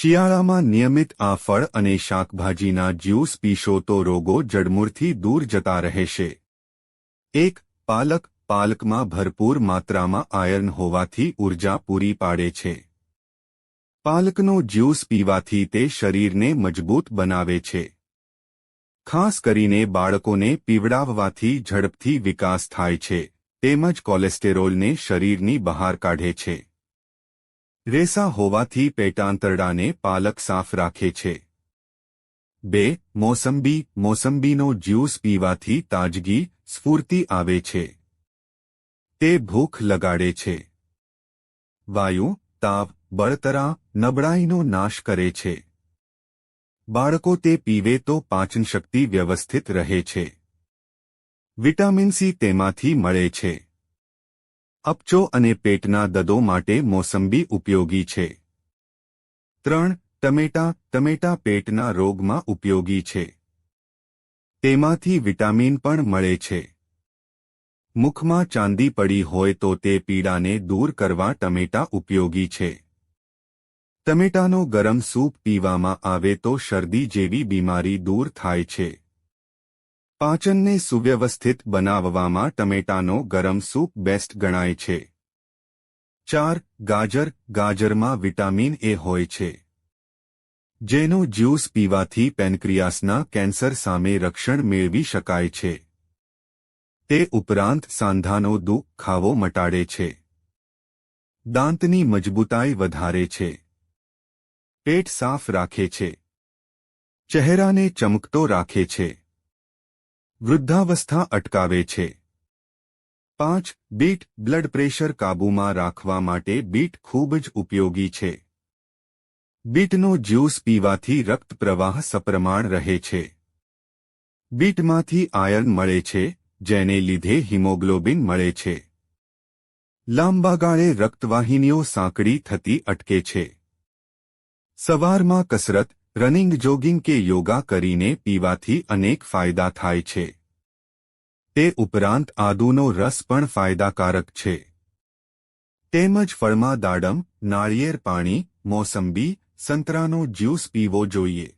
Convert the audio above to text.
શિયાળામાં નિયમિત આ ફળ અને શાકભાજીના જ્યુસ પીશો તો રોગો જડમૂળથી દૂર જતા રહેશે. એક, પાલક. પાલકમાં ભરપૂર માત્રામાં આયર્ન હોવાથી ઊર્જા પૂરી પાડે છે. પાલકનો જ્યુસ પીવાથી તે શરીરને મજબૂત બનાવે છે. ખાસ કરીને બાળકોને પીવડાવવાથી ઝડપથી વિકાસ થાય છે, તેમજ કોલેસ્ટેરોલને શરીરની બહાર કાઢે છે. રેસા હોવાથી પેટાંતરડાને પાલક સાફ રાખે છે. બે, મોસંબી, મોસંબીનો જ્યુસ પીવાથી તાજગી, સ્ફૂર્તિ આવે છે. તે ભૂખ લગાડે છે. વાયુ, તાવ, બળતરા, નબળાઈનો નાશ કરે છે. બાળકો તે પીવે તો પાચનશક્તિ વ્યવસ્થિત રહે છે. વિટામિન સી તેમાંથી મળે છે. અપચો અને પેટના દદો માટે મોસંબી ઉપયોગી છે. ત્રણ, ટમેટા ટમેટા પેટના રોગમાં ઉપયોગી છે. તેમાંથી વિટામિન પણ મળે છે. મુખમાં ચાંદી પડી હોય તો તે પીડાને દૂર કરવા ટમેટા ઉપયોગી છે. ટમેટાનો ગરમ સૂપ પીવામાં આવે તો શરદી જેવી બીમારી દૂર થાય છે. પાચનને સુવ્યવસ્થિત બનાવવામાં ટમેટાનો ગરમ સૂપ બેસ્ટ ગણાય છે. ચાર, ગાજર. ગાજરમાં વિટામિન એ હોય છે. જેનો જ્યુસ પીવાથી પેનક્રિયાસના કેન્સર સામે રક્ષણ મેળવી શકાય છે. તે ઉપરાંત સાંધાનો દુઃખ ખાવો મટાડે છે. દાંતની મજબૂતાઈ વધારે છે. પેટ સાફ રાખે છે. ચહેરાને ચમકતો રાખે છે. વૃદ્ધાવસ્થા અટકાવે છે. પાંચ, બીટ બ્લડ પ્રેશર કાબૂમાં રાખવા માટે બીટ ખૂબ જ ઉપયોગી છે. બીટનો જ્યુસ પીવાથી રક્ત પ્રવાહ સપ્રમાણ રહે છે. બીટમાંથી આયર્ન મળે છે, જેને લીધે હિમોગ્લોબિન મળે છે. લાંબા ગાળે રક્તવાહિનીઓ સાંકડી થતી અટકે છે. સવારમાં કસરત રનિંગ જોગિંગ કે યોગા કરીને પીવાથી અનેક ફાયદા થાય છે. તે ઉપરાંત આદુનો રસ પણ ફાયદાકારક છે. તેમજ ફળમાં દાડમ, નાળિયેર પાણી, મોસંબી, સંતરાનો જ્યુસ પીવો જોઈએ.